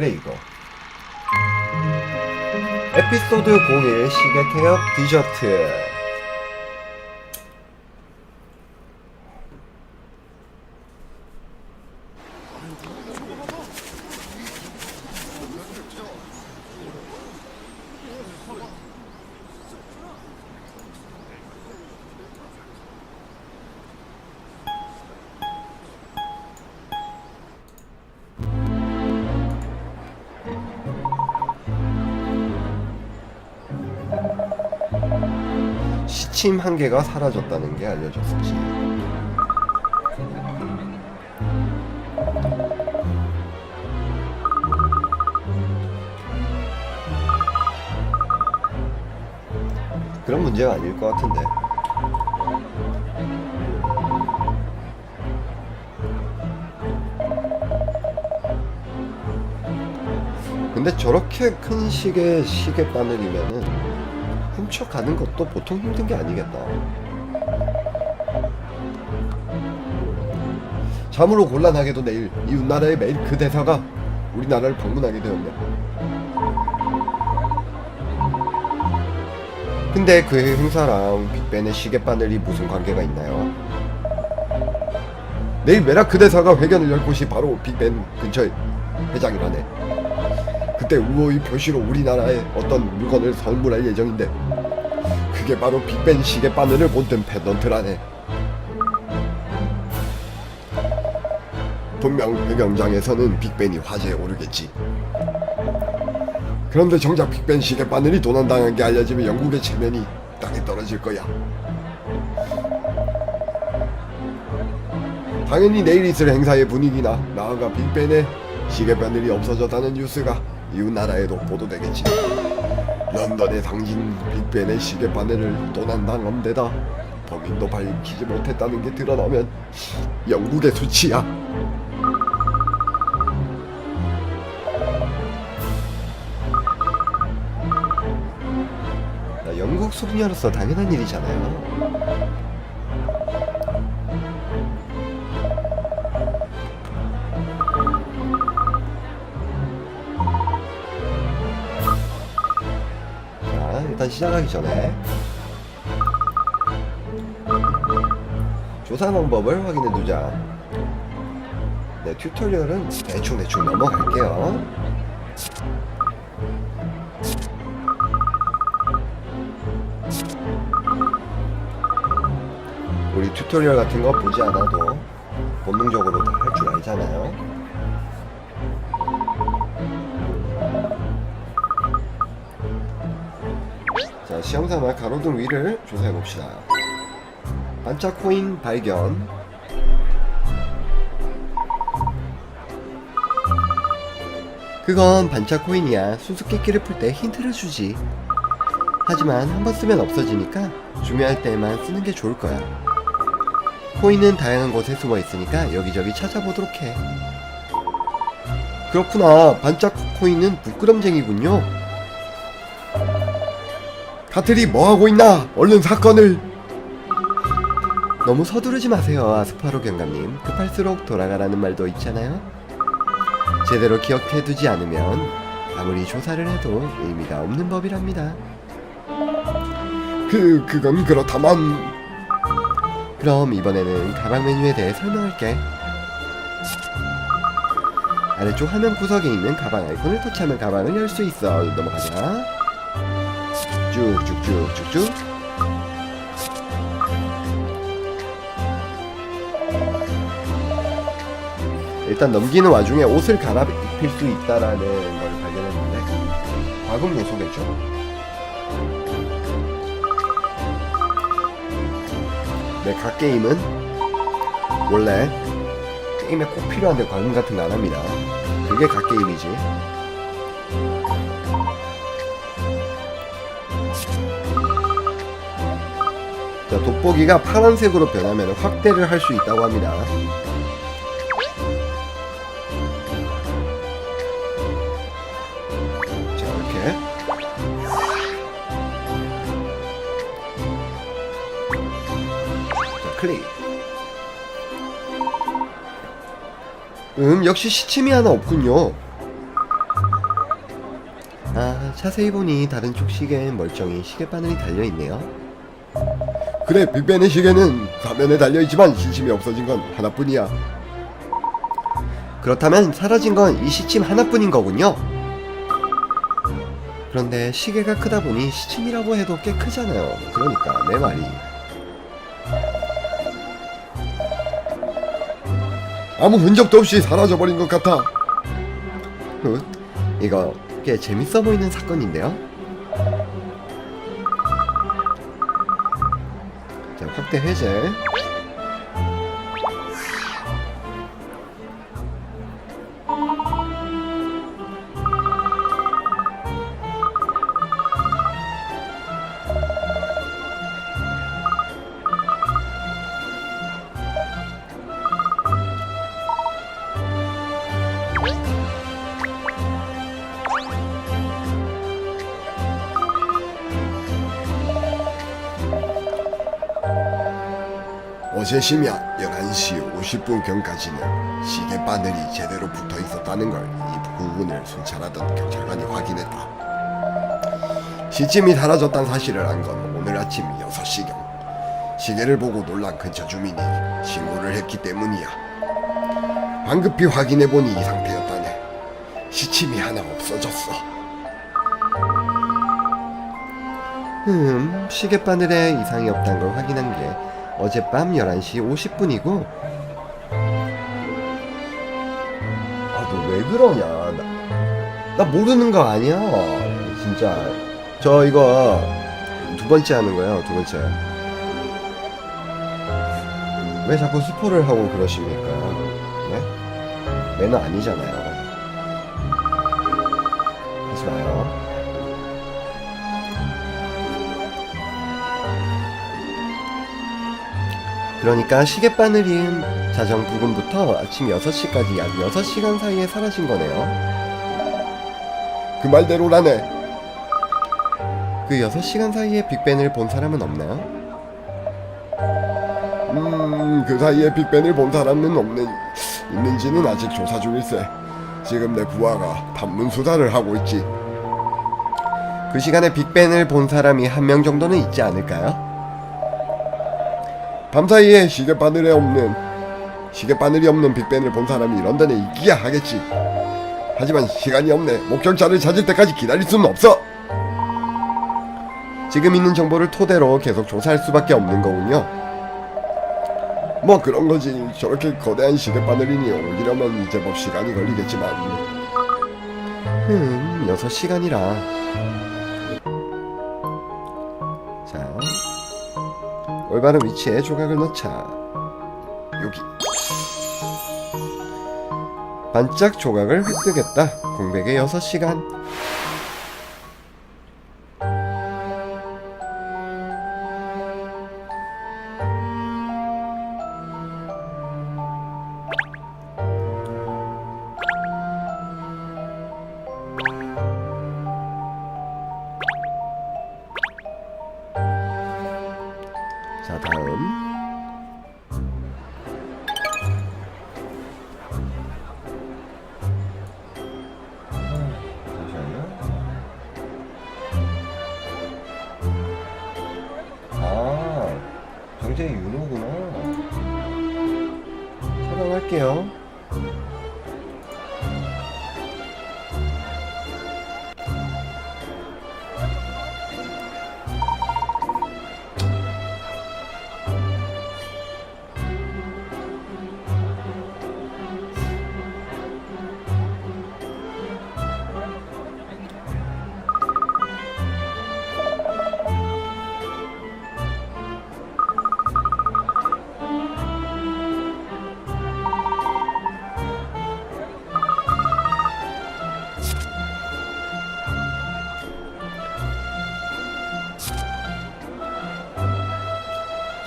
그래 이거. 에피소드 01 시계 태엽 디저트 시침 한 개가 사라졌다는 게 알려졌었지. 그런 문제가 아닐 것 같은데. 근데 저렇게 큰 시계 시계 바늘이면은 훔쳐가는 것도 보통 힘든 게 아니겠다. 참으로 곤란하게도 내일 이웃 나라의 매일 그 대사가 우리나라를 방문하게 되었네. 근데 그 행사랑 빅벤의 시계 바늘이 무슨 관계가 있나요? 내일 메라 그 대사가 회견을 열 곳이 바로 빅벤 근처의 회장이라네. 그때 우호의 표시로 우리나라에 어떤 물건을 선물할 예정인데 그게 바로 빅벤 시계 바늘을 본뜬 패던트라네. 분명 회경장에서는 빅벤이 화제에 오르겠지. 그런데 정작 빅벤 시계 바늘이 도난당한 게 알려지면 영국의 체면이 땅에 떨어질 거야. 당연히 내일 있을 행사의 분위기나 나아가 빅벤의 시계 바늘이 없어졌다는 뉴스가 이웃 나라에도 보도되겠지. 런던의 상징 빅벤의 시계 바늘을 도난당한 데다 범인도 밝히지 못했다는 게 드러나면 영국의 수치야. 나 영국 소녀로서 당연한 일이잖아요. 일단 시작하기 전에 조사 방법을 확인해 두자. 네, 튜토리얼은 대충 대충 넘어갈게요. 우리 튜토리얼 같은 거 보지 않아도 본능적으로 다 할 줄 알잖아요. 시험삼아 가로등 위를 조사해 봅시다. 반짝 코인 발견. 그건 반짝 코인이야. 수수께끼를 풀 때 힌트를 주지. 하지만 한 번 쓰면 없어지니까 중요할 때만 쓰는 게 좋을 거야. 코인은 다양한 곳에 숨어 있으니까 여기저기 찾아보도록 해. 그렇구나. 반짝 코인은 부끄럼쟁이군요. 카틀이 뭐하고 있나? 얼른 사건을! 너무 서두르지 마세요, 아스파로 경감님. 급할수록 돌아가라는 말도 있잖아요. 제대로 기억해두지 않으면 아무리 조사를 해도 의미가 없는 법이랍니다. 그, 그건 그렇다만... 그럼 이번에는 가방 메뉴에 대해 설명할게. 아래쪽 화면 구석에 있는 가방 아이콘을 터치하면 가방을 열 수 있어. 넘어가자. 쭉쭉쭉쭉쭉 일단 넘기는 와중에 옷을 갈아 입힐 수 있다라는 걸 발견했는데 과금 요소겠죠? 네, 각 게임은 원래 게임에 꼭 필요한데 과금 같은 거 안 합니다. 그게 각 게임이지 자, 돋보기가 파란색으로 변하면 확대를 할 수 있다고 합니다. 자, 이렇게. 자, 클릭. 음, 역시 시침이 하나 없군요. 자세히 보니 다른 쪽 시계엔 멀쩡히 시계바늘이 달려있네요. 그래 빅벤의 시계는 사면에 달려있지만 시침이 없어진 건 하나뿐이야 그렇다면 사라진 건 이 시침 하나뿐인 거군요. 그런데 시계가 크다 보니 시침이라고 해도 꽤 크잖아요. 그러니까 내 말이. 아무 흔적도 없이 사라져버린 것 같아 굿. 이거 꽤 재밌어 보이는 사건인데요. 확대 해제. 심야 11시 50분경까지는 시계 바늘이 제대로 붙어 있었다는 걸 이 부분을 순찰하던 경찰관이 확인했다. 시침이 사라졌다는 사실을 안 건 오늘 아침 6시경. 시계를 보고 놀란 근처 주민이 신고를 했기 때문이야. 방급히 확인해보니 이 상태였다네. 시침이 하나 없어졌어. 음, 시계바늘에 이상이 없다는 걸 확인한 게 어젯밤 11시 50분이고 아, 너 왜 그러냐? 나, 나 모르는 거 아니야. 진짜. 저 이거 두 번째 하는 거예요, 두 번째. 왜 자꾸 스포를 하고 그러십니까? 네? 매너 아니잖아요. 그러니까 시계바늘인 자정 부근부터 아침 6시까지 약 6시간 사이에 사라진 거네요. 그 말대로라네. 그 6시간 사이에 빅벤을 본 사람은 없나요? 음, 그 사이에 빅벤을 본 사람은 없는, 있는지는 아직 조사 중일세. 지금 내 부하가 단문 수사를 하고 있지. 그 시간에 빅벤을 본 사람이 한 명 정도는 있지 않을까요? 밤사이에 시계 바늘에 없는, 시계 바늘이 없는 빅벤을 본 사람이 런던에 있기야 하겠지. 하지만 시간이 없네. 목격자를 찾을 때까지 기다릴 수는 없어. 지금 있는 정보를 토대로 계속 조사할 수밖에 없는 거군요. 뭐 그런 거지. 저렇게 거대한 시계 바늘이니 옮기려면 제법 시간이 걸리겠지만. 음, 6시간이라. 올바른 위치에 조각을 넣자. 여기. 반짝 조각을 획득했다. 공백의 6시간.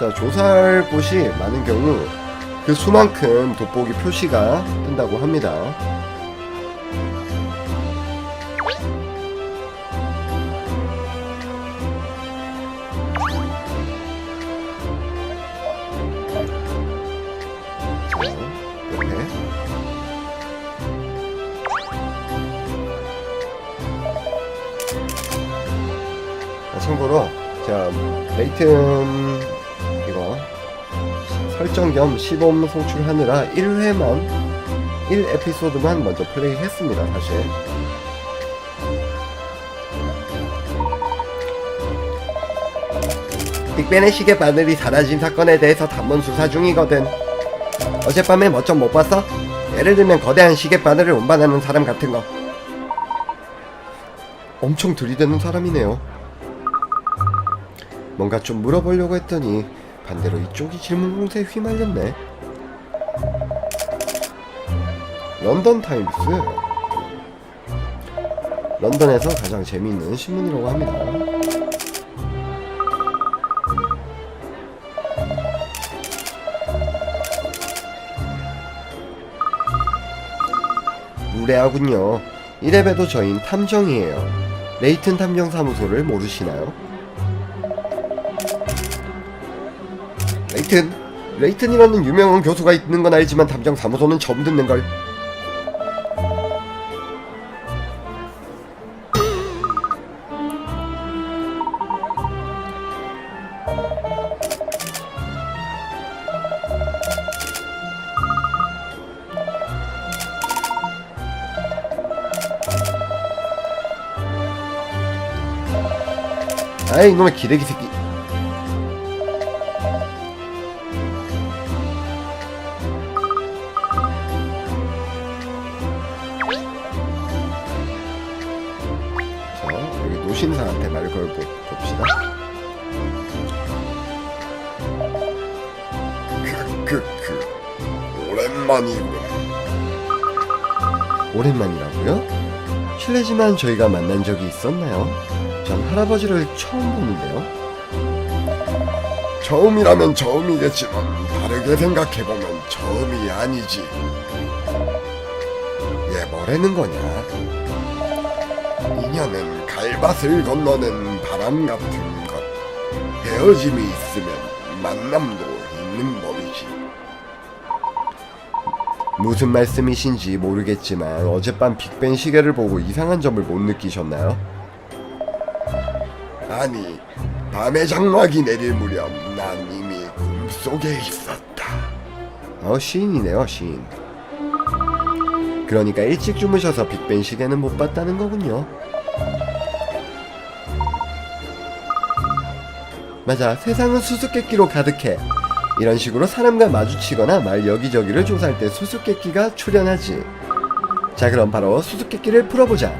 자, 조사할 곳이 많은 경우 그 수만큼 돋보기 표시가 뜬다고 합니다. 자. 참고로 제가 레이튼 설정 겸 시범 송출하느라 1회만 1 에피소드만 먼저 플레이했습니다 사실. 빅벤의 시계 바늘이 사라진 사건에 대해서 단문 수사 중이거든. 어젯밤에 뭐좀못 봤어? 예를 들면 거대한 시계 바늘을 운반하는 사람 같은 거. 엄청 들이대는 사람이네요. 뭔가 좀 물어보려고 했더니 반대로 이쪽이 질문 공세에 휘말렸네 런던 타임스 런던에서 가장 재미있는 신문이라고 합니다 무례하군요. 이래봬도 저흰 탐정이에요. 레이튼 탐정사무소를 모르시나요? 레이튼, 레이튼이라는 유명한 교수가 있는 건 알지만 탐정사무소는 처음 듣는 걸. 아이 이놈의 기레기 새끼. 말을 걸고 봅시다. 크크크 오랜만이군 오랜만이라고요? 실례지만 저희가 만난 적이 있었나요? 전 할아버지를 처음 보는데요. 처음이라면 처음이겠지만 다르게 생각해보면 처음이 아니지 얘 뭐라는 거냐? 인연은 갈밭을 건너는 바람 같은 것 헤어짐이 있으면 만남도 있는 법이지. 무슨 말씀이신지 모르겠지만 어젯밤 빅벤 시계를 보고 이상한 점을 못 느끼셨나요? 아니 밤에 장막이 내릴 무렵 난 이미 꿈속에 있었다. 어 시인이네요 시인. 그러니까 일찍 주무셔서 빅벤 시계는 못 봤다는 거군요 맞아 세상은 수수께끼로 가득해. 이런 식으로 사람과 마주치거나 말 여기저기를 조사할 때 수수께끼가 출현하지. 자 그럼 바로 수수께끼를 풀어보자.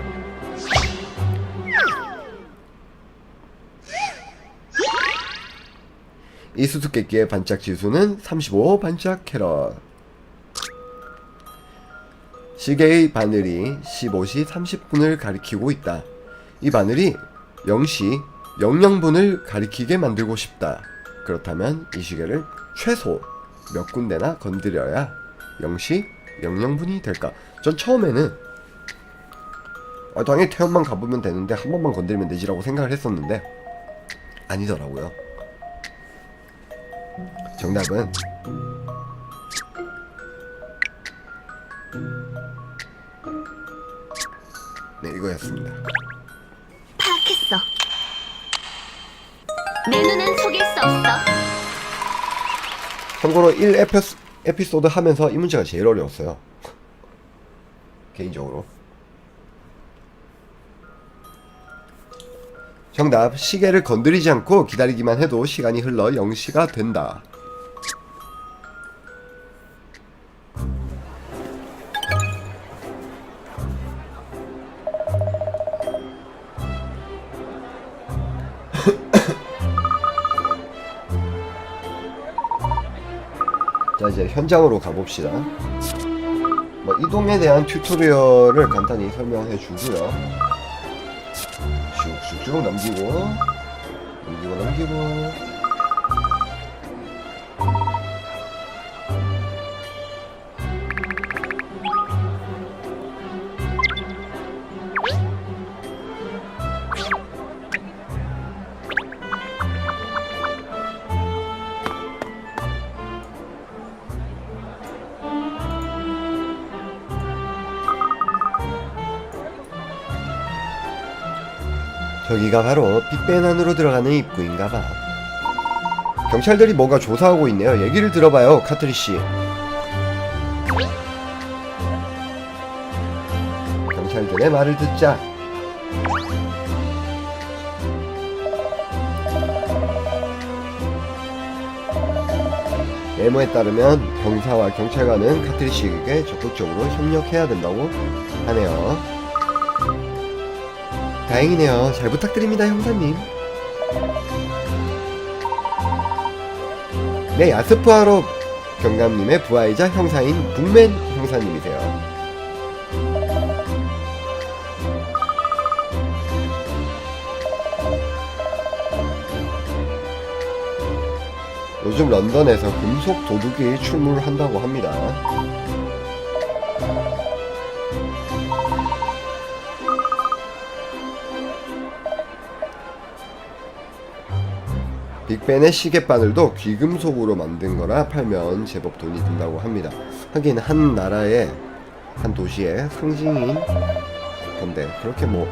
이 수수께끼의 반짝 지수는 35 반짝 캐럿. 시계의 바늘이 15시 30분을 가리키고 있다. 이 바늘이 0시 00분을 가리키게 만들고 싶다. 그렇다면 이 시계를 최소 몇 군데나 건드려야 0시 00분이 될까? 전 처음에는 아, 당연히 태연만 가보면 되는데 한 번만 건드리면 되지라고 생각을 했었는데 아니더라고요. 정답은 네 이거였습니다. 내 눈은 속일 수 없어. 참고로 1 에피스, 에피소드 하면서 이 문제가 제일 어려웠어요. 개인적으로. 정답 시계를 건드리지 않고 기다리기만 해도 시간이 흘러 0시가 된다. 자 이제 현장으로 가봅시다. 뭐 이동에 대한 튜토리얼을 간단히 설명해 주고요. 슉슉쭉 넘기고 넘기고 넘기고 여기가 바로 빅벤 안으로 들어가는 입구인가봐. 경찰들이 뭔가 조사하고 있네요. 얘기를 들어봐요, 카트리 씨. 경찰들의 말을 듣자. 메모에 따르면 병사와 경찰관은 카트리 씨에게 적극적으로 협력해야 된다고 하네요. 다행이네요. 잘 부탁드립니다, 형사님. 네, 야스프하로 경감님의 부하이자 형사인 북맨 형사님이세요. 요즘 런던에서 금속 도둑이 출몰한다고 합니다. 빅벤의 시계바늘도 귀금속으로 만든 거라 팔면 제법 돈이 든다고 합니다. 하긴 한 나라의 한 도시의 상징인 건데 그렇게 뭐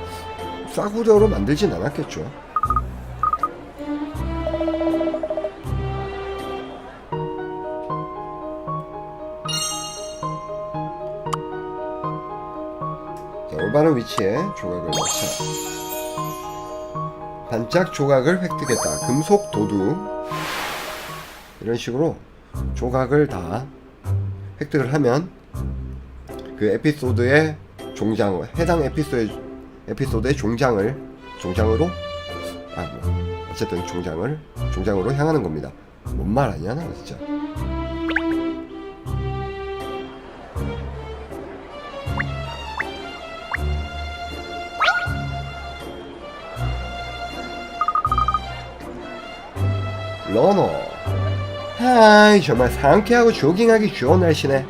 싸구려로 만들진 않았겠죠. 자, 올바른 위치에 조각을 넣자. 반짝 조각을 획득했다. 금속 도둑. 이런 식으로 조각을 다 획득을 하면 그 에피소드의 종장 해당 에피소드의 에피소드의 종장을 종장으로 아 뭐 어쨌든 종장을 종장으로 향하는 겁니다. 뭔 말 아니야 나 진짜. 러너. 하이 정말 상쾌하고 조깅하기 좋은 날씨네.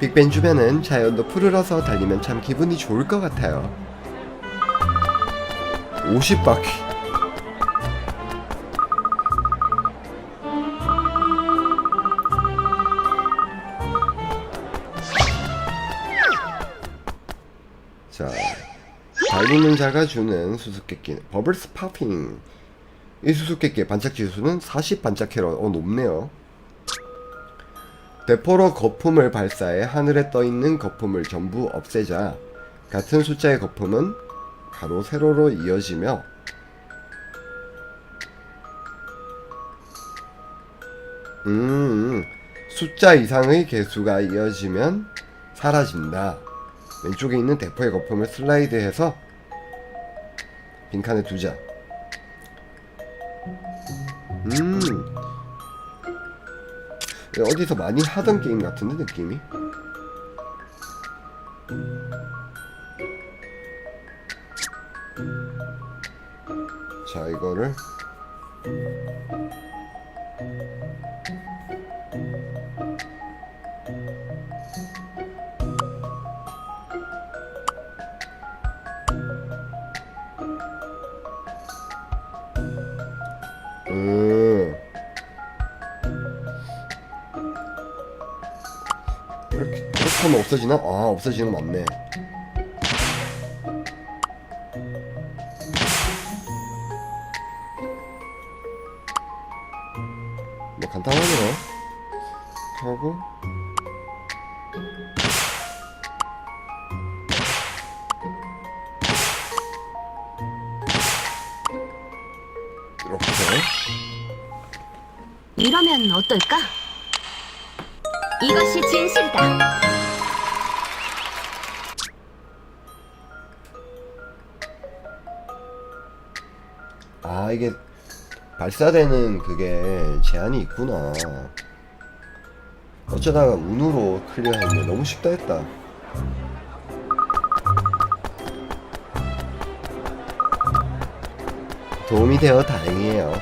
빅벤 주변은 자연도 푸르러서 달리면 참 기분이 좋을 것 같아요. 50바퀴. 자, 달리는 자가 주는 수수께끼 버블 스 파핑. 이 수수께끼의 반짝 지수는 40 반짝 캐럿. 어 높네요. 대포로 거품을 발사해 하늘에 떠 있는 거품을 전부 없애자 같은 숫자의 거품은 가로 세로로 이어지며 음 숫자 이상의 개수가 이어지면 사라진다. 왼쪽에 있는 대포의 거품을 슬라이드해서 빈칸에 두자. 음. 어디서 많이 하던 게임 같은데 느낌이? 자 이거를 없어지나? 아 없어지는 거 맞네. 뭐 간단하네요. 하고 이렇게 이러면 어떨까? 이것이 진실이다. 아 이게 발사되는 그게 제한이 있구나. 어쩌다가 운으로 클리어했네 너무 쉽다 했다. 도움이 되어 다행이에요.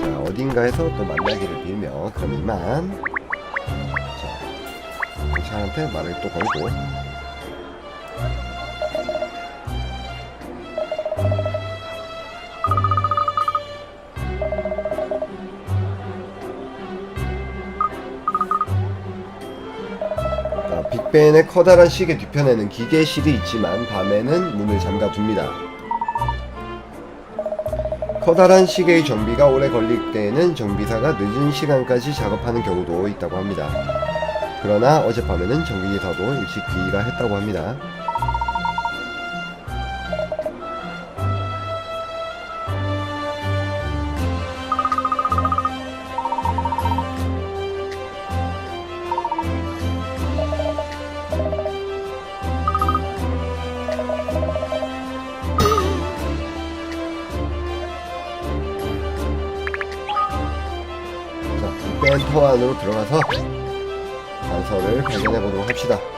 자 어딘가에서 또 만나기를 빌며 그럼 이만. 자 경찰한테 말을 또 걸고 빅벤의 커다란 시계 뒤편에는 기계실이 있지만 밤에는 문을 잠가둡니다. 커다란 시계의 정비가 오래 걸릴 때에는 정비사가 늦은 시간까지 작업하는 경우도 있다고 합니다. 그러나 어젯밤에는 정비사도 일찍 귀가 했다고 합니다. 안으로 들어가서 단서를 발견해 보도록 합시다.